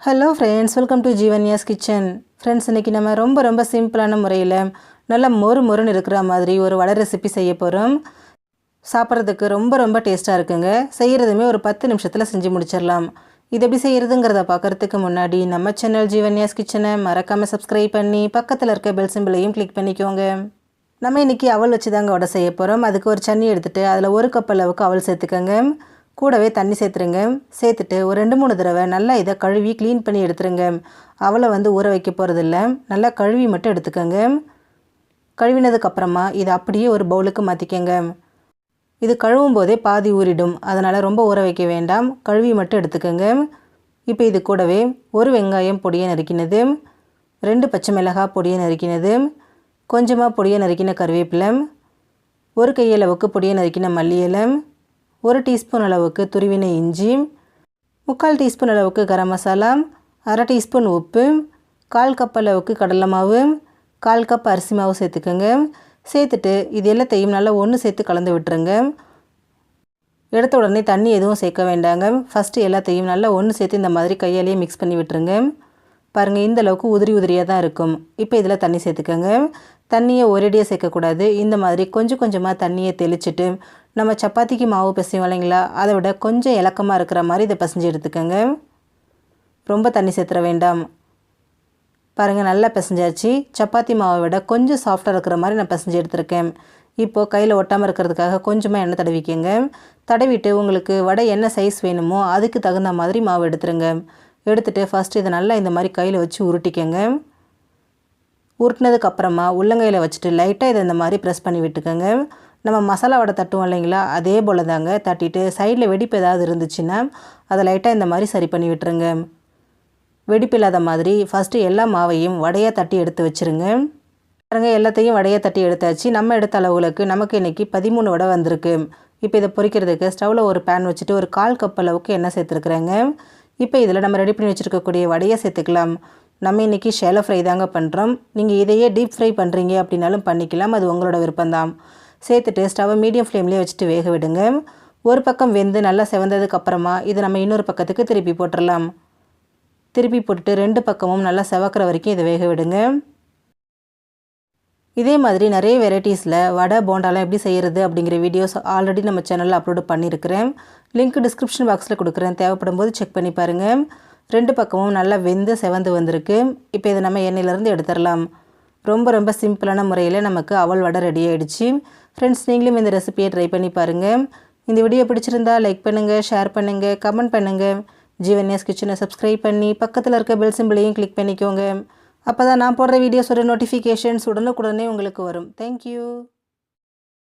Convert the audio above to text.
Hello friends welcome to Jeevanya's kitchen friends இன்றைக்கி நம்ம ரொம்ப ரொம்ப சிம்பிளான முறையில் நல்லா மொறு மொறுன்னு இருக்கிற மாதிரி ஒரு வடை ரெசிபி செய்ய போகிறோம் சாப்பிட்றதுக்கு ரொம்ப ரொம்ப டேஸ்ட்டாக இருக்குங்க. செய்கிறதுமே ஒரு பத்து நிமிஷத்தில் செஞ்சு முடிச்சிடலாம். இது எப்படி செய்கிறதுங்கிறத பார்க்குறதுக்கு முன்னாடி நம்ம சேனல் ஜீவன்யாஸ் கிச்சனை மறக்காமல் சப்ஸ்கிரைப் பண்ணி பக்கத்தில் இருக்க பெல் சிம்பிளையும் கிளிக் பண்ணிக்கோங்க. நம்ம இன்றைக்கி அவல் வச்சு தாங்க வடை செய்ய போகிறோம் அதுக்கு ஒரு சன்னி எடுத்துகிட்டு அதில் ஒரு கப் அளவுக்கு அவல் சேர்த்துக்கோங்க. கூடவே தண்ணி சேர்த்துருங்க. சேர்த்துட்டு ஒரு ரெண்டு மூணு தடவை நல்லா இதை கழுவி க்ளீன் பண்ணி எடுத்துருங்க. அவளை வந்து ஊற வைக்க போகிறதில்ல நல்லா கழுவி மட்டும் எடுத்துக்கோங்க. கழுவினதுக்கப்புறமா இதை அப்படியே ஒரு பவுலுக்கு மாற்றிக்கங்க இது கழுவும் போதே பாதி ஊறிடும். அதனால் ரொம்ப ஊற வைக்க வேண்டாம். கழுவி மட்டும் எடுத்துக்கோங்க. இப்போ இது கூடவே ஒரு வெங்காயம் பொடியை நறுக்கினது. ரெண்டு பச்சை மிளகாய் பொடியை நறுக்கினது. கொஞ்சமாக பொடியை நறுக்கின கருவேப்பிலை. ஒரு கையளவுக்கு பொடியை நறுக்கின மல்லி இலை ஒரு டீஸ்பூன் அளவுக்கு துருவின இஞ்சி முக்கால் டீஸ்பூன் அளவுக்கு கரம் மசாலா அரை டீஸ்பூன் உப்பு கால் கப் அளவுக்கு கடலை மாவு கால் கப் அரிசி மாவு சேர்த்துக்கோங்க. சேர்த்துட்டு இது எல்லாத்தையும் நல்லா ஒன்று சேர்த்து கலந்து விட்டுருங்க. எடுத்த உடனே தண்ணி எதுவும் சேர்க்க வேண்டாங்க. ஃபஸ்ட்டு எல்லாத்தையும் நல்லா ஒன்று சேர்த்து இந்த மாதிரி கையாலேயே மிக்ஸ் பண்ணி விட்டுருங்க. பாருங்கள் இந்த அளவுக்கு உதிரி உதிரியாக தான் இருக்கும். இப்போ இதில் தண்ணி சேர்த்துக்கோங்க. தண்ணியை ஒரேடியாக சேர்க்கக்கூடாது. இந்த மாதிரி கொஞ்சம் கொஞ்சமாக தண்ணியை தெளிச்சுட்டு நம்ம சப்பாத்திக்கு மாவு பிசையும் இல்லைங்களா? அதை விட கொஞ்சம் இலக்கமாக இருக்கிற மாதிரி இதை பிசைஞ்சு எடுத்துக்கோங்க. ரொம்ப தண்ணி சேர்த்துற வேண்டாம். பாருங்கள் நல்லா பிசைஞ்சாச்சு. சப்பாத்தி மாவை விட கொஞ்சம் சாஃப்டாக இருக்கிற மாதிரி நான் பிசைஞ்சு எடுத்திருக்கேன். இப்போது கையில் ஒட்டாமல் இருக்கிறதுக்காக கொஞ்சமாக எண்ணெய் தடவிக்கங்க. தடவிட்டு உங்களுக்கு வடை என்ன சைஸ் வேணுமோ அதுக்கு தகுந்த மாதிரி மாவு எடுத்துருங்க. எடுத்துகிட்டு ஃபஸ்ட்டு இதை நல்லா இந்த மாதிரி கையில் வச்சு உருட்டிக்கங்க. உருட்டினதுக்கப்புறமா உள்ளங்கையில் வச்சுட்டு லைட்டாக இதை இந்த மாதிரி ப்ரெஸ் பண்ணி விட்டுக்கோங்க. நம்ம மசாலா வடை தட்டுவோம் இல்லைங்களா? அதே போல் தாங்க தட்டிட்டு சைடில் வெடிப்பு ஏதாவது இருந்துச்சுன்னா அதை லைட்டாக இந்த மாதிரி சரி பண்ணி விட்டுருங்க. வெடிப்பு இல்லாத மாதிரி ஃபஸ்ட்டு எல்லா மாவையும் வடையாக தட்டி எடுத்து வச்சுருங்க. பாருங்க எல்லாத்தையும் வடையாக தட்டி எடுத்தாச்சு. நம்ம எடுத்த அளவுகளுக்கு நமக்கு இன்றைக்கி பதிமூணு வடை வந்திருக்கு. இப்போ இதை பொரிக்கிறதுக்கு ஸ்டவ்வில் ஒரு பேன் வச்சுட்டு ஒரு கால் கப் அளவுக்கு எண்ணெய் சேர்த்துருக்குறேங்க. இப்போ இதில் நம்ம ரெடி பண்ணி வச்சுருக்கக்கூடிய வடையை சேர்த்துக்கலாம். நம்ம இன்றைக்கி ஷேலோ ஃப்ரை தாங்க பண்ணுறோம் நீங்கள் இதையே டீப் ஃப்ரை பண்ணுறீங்க அப்படின்னாலும் பண்ணிக்கலாம். அது உங்களோட விருப்பம்தான். சேர்த்துட்டு ஸ்டவ்வை மீடியம் ஃப்ளேம்லேயே வச்சுட்டு வேக விடுங்க. ஒரு பக்கம் வெந்து நல்லா செவந்ததுக்கு அப்புறமா இதை நம்ம இன்னொரு பக்கத்துக்கு திருப்பி போட்டுடலாம் திருப்பி போட்டுட்டு ரெண்டு பக்கமும் நல்லா செவக்கிற வரைக்கும் இதை வேக விடுங்க. இதே மாதிரி நிறைய வெரைட்டிஸில் வடை போண்டாலாம் எப்படி செய்கிறது அப்படிங்கிற வீடியோஸ் ஆல்ரெடி நம்ம சேனலில் அப்லோடு பண்ணியிருக்கிறேன். லிங்க் டிஸ்கிரிப்ஷன் பாக்ஸில் கொடுக்குறேன். தேவைப்படும் போது செக் பண்ணி பாருங்கள் ரெண்டு பக்கமும் நல்லா வெந்து செவந்து வந்திருக்கு. இப்போ இதை நம்ம எண்ணெயிலேருந்து எடுத்துடலாம். ரொம்ப ரொம்ப சிம்பிளான முறையில் நமக்கு அவல் வடை ரெடி ஆகிடுச்சு ஃப்ரெண்ட்ஸ் நீங்களும் இந்த ரெசிபியை ட்ரை பண்ணி பாருங்கள் இந்த வீடியோ பிடிச்சிருந்தா லைக் பண்ணுங்கள் ஷேர் பண்ணுங்கள் கமெண்ட் பண்ணுங்கள் ஜீவன்யாஸ் கிச்சனை சப்ஸ்கிரைப் பண்ணி பக்கத்தில் இருக்க பெல் சிம்பிளையும் கிளிக் பண்ணிக்கோங்க. அப்போ தான் நான் போடுற வீடியோஸோட நோட்டிஃபிகேஷன்ஸ் உடனுக்குடனே உங்களுக்கு வரும். தேங்க்யூ